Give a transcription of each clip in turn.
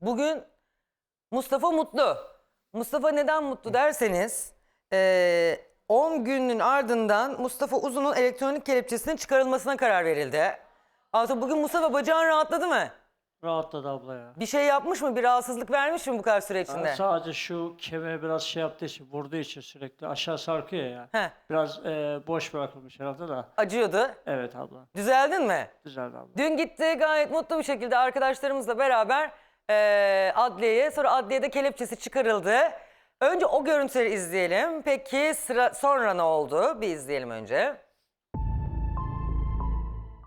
Bugün Mustafa mutlu. Mustafa neden mutlu derseniz eee, 10 günün ardından Mustafa Uzun'un elektronik kelepçesinin çıkarılmasına karar verildi. Artık bugün Mustafa bacağın rahatladı mı? Rahatladı abla ya. Bir şey yapmış mı? Bir rahatsızlık vermiş mi bu kadar süre içinde? sadece şu kemeri biraz şey yaptığı için, vurduğu için sürekli aşağı sarkıyor ya. Heh, Biraz e, boş bırakılmış herhalde da. acıyordu. Evet abla. Düzeldin mi? Güzeldi abla. Dün gitti gayet mutlu bir şekilde arkadaşlarımızla beraber eee adliyeye. Sonra adliyede kelepçesi çıkarıldı. Önce o görüntüleri izleyelim. Peki sıra sonra ne oldu? Bir izleyelim önce.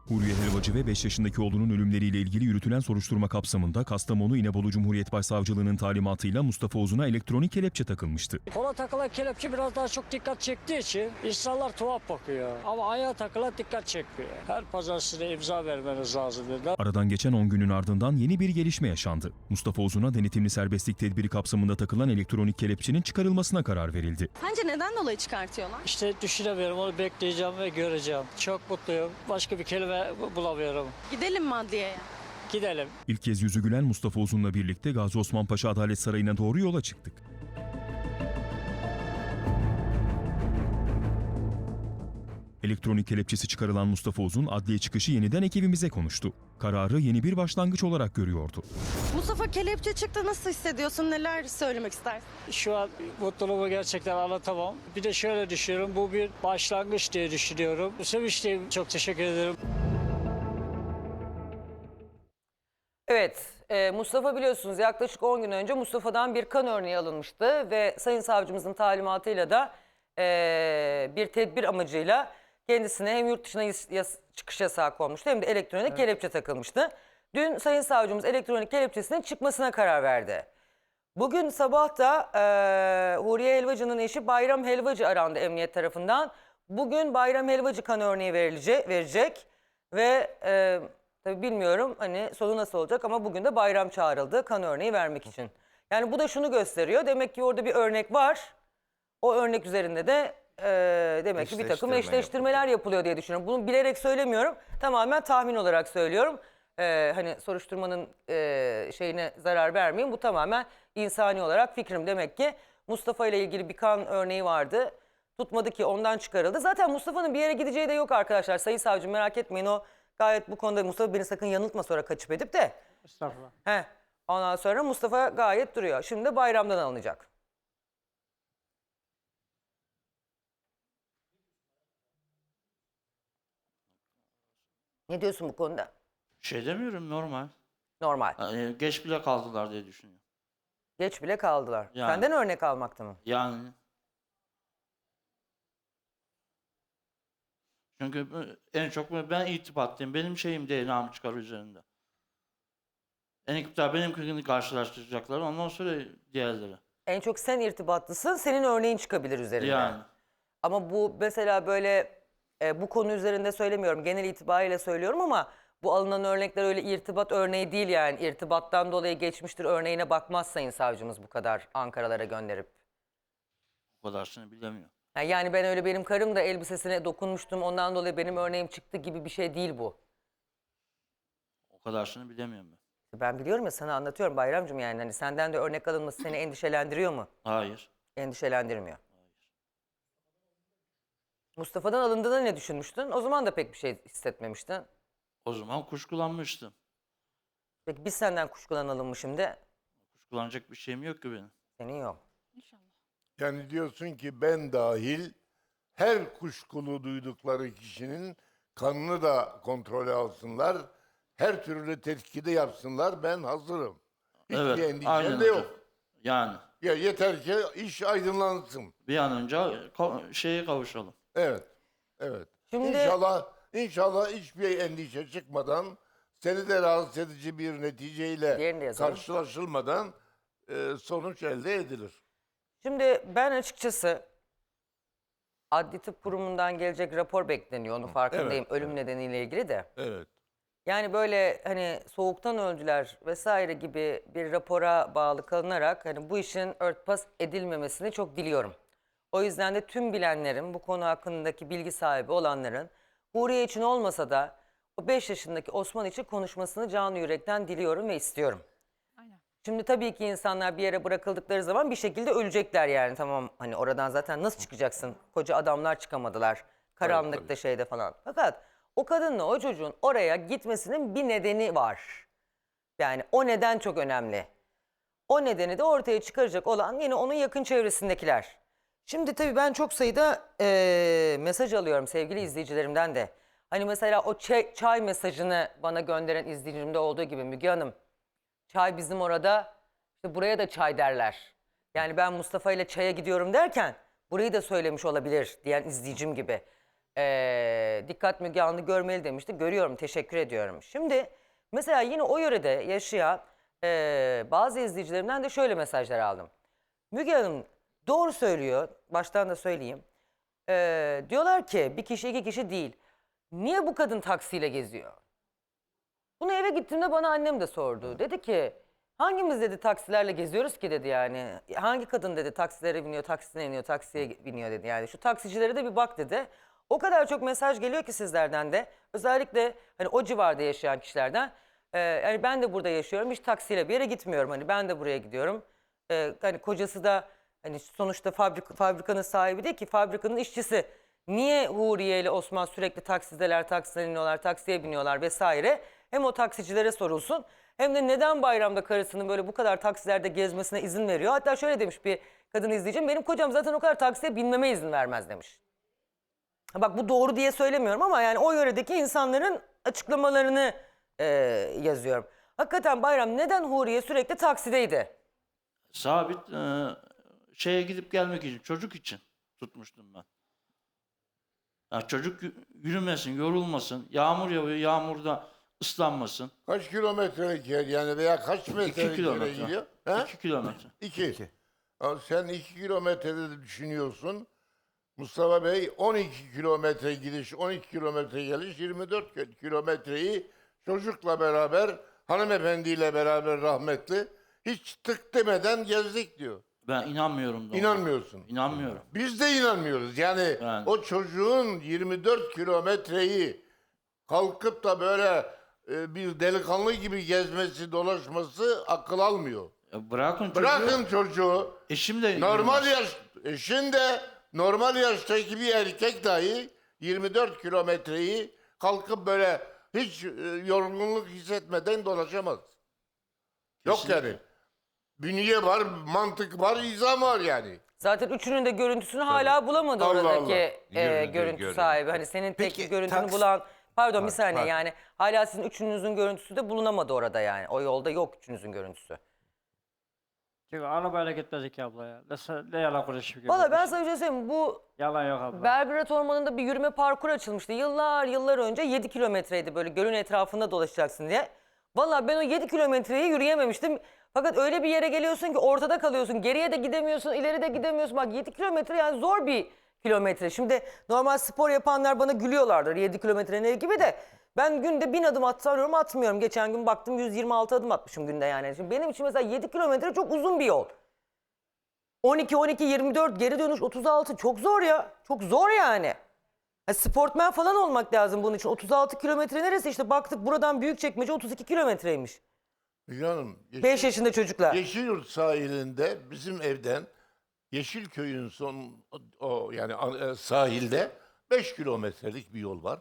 Huriye Helvacı ve 5 yaşındaki oğlunun ölümleriyle ilgili yürütülen soruşturma kapsamında Kastamonu İnebolu Cumhuriyet Başsavcılığı'nın talimatıyla Mustafa Uzun'a elektronik kelepçe takılmıştı. Kola takılan kelepçe biraz daha çok dikkat çektiği için insanlar tuhaf bakıyor. Ama ayağa takılan dikkat çekmiyor. Her pazartesi imza vermeniz lazım dediler. Aradan geçen 10 günün ardından yeni bir gelişme yaşandı. Mustafa Uzun'a denetimli serbestlik tedbiri kapsamında takılan elektronik kelepçenin çıkarılmasına karar verildi. Sence neden dolayı çıkartıyorlar? İşte düşünemiyorum onu bekleyeceğim ve göreceğim. Çok mutluyum. Başka bir kelime bu- bulamıyorum. Gidelim mi adliyeye? Gidelim. İlk kez yüzü gülen Mustafa Uzun'la birlikte Gazi Osman Paşa Adalet Sarayı'na doğru yola çıktık. Elektronik kelepçesi çıkarılan Mustafa Uzun adliye çıkışı yeniden ekibimize konuştu. Kararı yeni bir başlangıç olarak görüyordu. Mustafa kelepçe çıktı nasıl hissediyorsun? Neler söylemek istersin? Şu an mutluluğumu gerçekten anlatamam. Bir de şöyle düşünüyorum. Bu bir başlangıç diye düşünüyorum. Sevinçliyim. Çok teşekkür ederim. Evet, e, Mustafa biliyorsunuz yaklaşık 10 gün önce Mustafa'dan bir kan örneği alınmıştı ve Sayın Savcımızın talimatıyla da e, bir tedbir amacıyla kendisine hem yurt dışına yas- yas- çıkış yasağı konmuştu hem de elektronik kelepçe takılmıştı. Dün Sayın Savcımız elektronik kelepçesinin çıkmasına karar verdi. Bugün sabah da e, Huriye Helvacı'nın eşi Bayram Helvacı arandı emniyet tarafından. Bugün Bayram Helvacı kan örneği verilecek, verecek ve e, tabii bilmiyorum hani sonu nasıl olacak ama bugün de Bayram çağrıldı kan örneği vermek için. Yani bu da şunu gösteriyor demek ki orada bir örnek var. O örnek üzerinde de e, demek ki bir takım Eşleştirme eşleştirmeler yapılıyor diye düşünüyorum. Bunu bilerek söylemiyorum. Tamamen tahmin olarak söylüyorum. E, hani soruşturmanın e, şeyine zarar vermeyin. Bu tamamen insani olarak fikrim. Demek ki Mustafa ile ilgili bir kan örneği vardı. Tutmadı ki ondan çıkarıldı. Zaten Mustafa'nın bir yere gideceği de yok arkadaşlar. Sayın savcı merak etmeyin o gayet bu konuda Mustafa beni sakın yanıltma sonra kaçıp edip de. Estağfurullah. He. Ondan sonra Mustafa gayet duruyor. Şimdi de bayramdan alınacak. Ne diyorsun bu konuda? Şey demiyorum normal. Normal. Yani geç bile kaldılar diye düşünüyorum. Geç bile kaldılar. Yani. Senden örnek almakta mı? Yani çünkü bu- en çok ben irtibatlıyım. Benim şeyim DNA'm çıkar üzerinde. En ekipler benimkini karşılaştıracaklar. Ondan sonra diğerleri. En çok sen irtibatlısın. Senin örneğin çıkabilir üzerine. Yani. Ama bu mesela böyle e, bu konu üzerinde söylemiyorum. Genel itibariyle söylüyorum ama bu alınan örnekler öyle irtibat örneği değil yani. İrtibattan dolayı geçmiştir örneğine bakmaz sayın savcımız bu kadar Ankaralara gönderip. O kadarsını bilemiyor. Ha, Yani ben öyle benim karım da elbisesine dokunmuştum ondan dolayı benim örneğim çıktı gibi bir şey değil bu. O kadarsını bilemiyorum ben. Ben biliyorum ya sana anlatıyorum Bayramcığım yani hani senden de örnek alınması seni endişelendiriyor mu? Hayır. Endişelendirmiyor. Mustafa'dan alındığında ne düşünmüştün? O zaman da pek bir şey hissetmemiştin. O zaman kuşkulanmıştım. Peki biz senden kuşkulanalım mı şimdi? Kuşkulanacak bir şeyim yok ki benim. Senin yok. Yani diyorsun ki ben dahil her kuşkulu duydukları kişinin kanını da kontrole alsınlar. Her türlü tetkide yapsınlar. Ben hazırım. Hiçbir evet. endişem aynen de hocam. yok. Yani. Ya yeter ki iş aydınlansın. Bir an önce ka- şeye kavuşalım. Evet. Evet. Şimdi- İnşallah inşallah hiçbir endişe çıkmadan seni de rahatsız edici bir Diğerini de neticeyle yazalım. karşılaşılmadan e, sonuç elde edilir. Şimdi ben açıkçası Adli Tıp Kurumu'ndan gelecek rapor bekleniyor. Onun farkındayım. Evet, Ölüm nedeniyle ilgili de. Evet. Yani böyle hani soğuktan öldüler vesaire gibi bir rapora bağlı kalınarak hani bu işin örtbas edilmemesini çok diliyorum. O yüzden de tüm bilenlerin bu konu hakkındaki bilgi sahibi olanların Huriye için olmasa da o 5 yaşındaki Osman için konuşmasını canı yürekten diliyorum ve istiyorum. Şimdi tabii ki insanlar bir yere bırakıldıkları zaman bir şekilde ölecekler yani tamam hani oradan zaten nasıl çıkacaksın? Koca adamlar çıkamadılar. Karanlıkta şeyde falan. Fakat o kadınla o çocuğun oraya gitmesinin bir nedeni var. Yani o neden çok önemli. O nedeni de ortaya çıkaracak olan yine onun yakın çevresindekiler. Şimdi tabii ben çok sayıda eee, mesaj alıyorum sevgili izleyicilerimden de. Hani mesela o çay, çay mesajını bana gönderen izleyicimde olduğu gibi Müge Hanım. Çay bizim orada, işte buraya da çay derler. Yani ben Mustafa ile çaya gidiyorum derken burayı da söylemiş olabilir diyen izleyicim gibi. Eee, dikkat Müge Anlı görmeli demişti. Görüyorum, teşekkür ediyorum. Şimdi mesela yine o yörede yaşayan eee, bazı izleyicilerimden de şöyle mesajlar aldım. Müge Hanım doğru söylüyor, baştan da söyleyeyim. Eee, diyorlar ki bir kişi iki kişi değil. Niye bu kadın taksiyle geziyor? Bunu eve gittiğimde bana annem de sordu. Dedi ki hangimiz dedi taksilerle geziyoruz ki dedi yani. Hangi kadın dedi taksilere biniyor, taksine iniyor, taksiye biniyor dedi yani. Şu taksicilere de bir bak dedi. O kadar çok mesaj geliyor ki sizlerden de. Özellikle hani o civarda yaşayan kişilerden. Ee, yani ben de burada yaşıyorum. Hiç taksiyle bir yere gitmiyorum. Hani ben de buraya gidiyorum. Ee, hani kocası da hani sonuçta fabrik, fabrikanın sahibi değil ki fabrikanın işçisi. Niye Huriye ile Osman sürekli taksideler, taksiden iniyorlar, taksiye biniyorlar vesaire. Hem o taksicilere sorulsun hem de neden bayramda karısının böyle bu kadar taksilerde gezmesine izin veriyor. Hatta şöyle demiş bir kadın izleyicim benim kocam zaten o kadar taksiye binmeme izin vermez demiş. Bak bu doğru diye söylemiyorum ama yani o yöredeki insanların açıklamalarını e, yazıyorum. Hakikaten bayram neden Huriye sürekli taksideydi? Sabit e, şeye gidip gelmek için, çocuk için tutmuştum ben. Ya çocuk yü- yürümesin, yorulmasın, yağmur yağıyor, yağmurda ıslanmasın. Kaç kilometrelik yer yani veya kaç 2 metrelik yere kilometre. gidiyor? Ha? 2 kilometre. İki. Ya Sen iki kilometrede de düşünüyorsun. Mustafa Bey 12 kilometre gidiş, 12 kilometre geliş, 24 ki- kilometreyi çocukla beraber, hanımefendiyle beraber rahmetli hiç tık demeden gezdik diyor. Ben inanmıyorum da ona. İnanmıyorsun. İnanmıyorum. Biz de inanmıyoruz. Yani Yani. o çocuğun 24 kilometreyi kalkıp da böyle e, bir delikanlı gibi gezmesi, dolaşması akıl almıyor. Ya bırakın çocuğu. Bırakın çocuğu. Eşim de Normal yaş, eşin de normal yaştaki bir erkek dahi 24 kilometreyi kalkıp böyle hiç e, yorgunluk hissetmeden dolaşamaz. Yok Kesinlikle. yani. Bünye var, mantık var, izah var yani. Zaten üçünün de görüntüsünü hala bulamadı Allah oradaki Allah. e, Görüntü, görüntü görüntü. sahibi. Hani senin tek Peki, görüntünü taks- bulan... Pardon bir saniye pardon. yani hala sizin üçünüzün görüntüsü de bulunamadı orada yani. O yolda yok üçünüzün görüntüsü. Çünkü arabayla gitmedik ki abla ya. Ne, ne yalan konuşuyor. Valla ben sana bir şey söyleyeyim. Bu Yalan yok abla. Belgrad Ormanı'nda bir yürüme parkuru açılmıştı. Yıllar yıllar önce 7 kilometreydi böyle gölün etrafında dolaşacaksın diye. Valla ben o 7 kilometreyi yürüyememiştim. Fakat öyle bir yere geliyorsun ki ortada kalıyorsun. Geriye de gidemiyorsun, ileri de gidemiyorsun. Bak 7 kilometre yani zor bir kilometre. Şimdi normal spor yapanlar bana gülüyorlardır 7 kilometre ne gibi de. Ben günde bin adım atıyorum atmıyorum. Geçen gün baktım 126 adım atmışım günde yani. Şimdi benim için mesela 7 kilometre çok uzun bir yol. 12, 12, 24 geri dönüş 36 çok zor ya. Çok zor yani. Ha, sportmen falan olmak lazım bunun için. 36 kilometre neresi işte baktık buradan Büyükçekmece 32 kilometreymiş. Müge Hanım, Yeşil- 5 yaşında çocuklar. Yeşilyurt sahilinde bizim evden Yeşilköy'ün son o yani e, sahilde 5 kilometrelik bir yol var.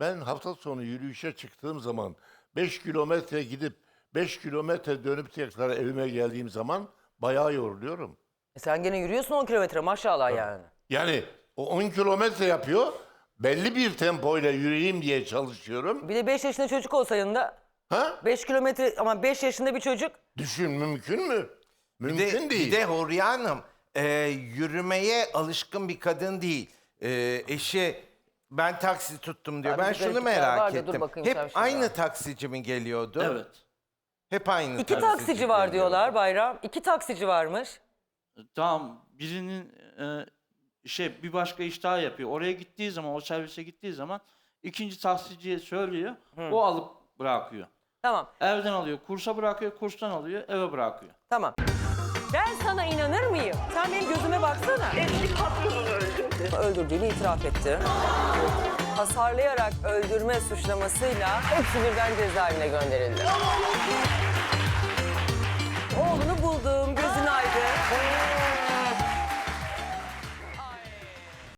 Ben hafta sonu yürüyüşe çıktığım zaman 5 kilometre gidip 5 kilometre dönüp tekrar evime geldiğim zaman bayağı yoruluyorum. E sen gene yürüyorsun 10 kilometre maşallah yani. Yani o 10 kilometre yapıyor. Belli bir tempoyla yürüyeyim diye çalışıyorum. Bir de 5 yaşında çocuk olsa yanında Ha? 5 kilometre ama 5 yaşında bir çocuk Düşün mümkün mü? Bir Mümkün de, değil. bir de Huriye Hanım e, yürümeye alışkın bir kadın değil. E, eşi ben taksi tuttum diyor. Abi ben bir şunu merak dur ettim. bakayım sen Hep şuna. aynı taksici mi geliyordu? Evet. Hep aynı iki taksici var diyorlar Bayram. İki taksici varmış. Tamam birinin e, şey bir başka iş daha yapıyor. Oraya gittiği zaman o servise gittiği zaman ikinci taksiciye söylüyor. O alıp bırakıyor. Tamam Evden alıyor, kursa bırakıyor, kurstan alıyor, eve bırakıyor. tamam. Ben sana inanır? Sen benim gözüme baksana. Eski patronunu öldürdü. öldürdüğünü itiraf etti. Hasarlayarak öldürme suçlamasıyla hepsi birden cezaevine gönderildi.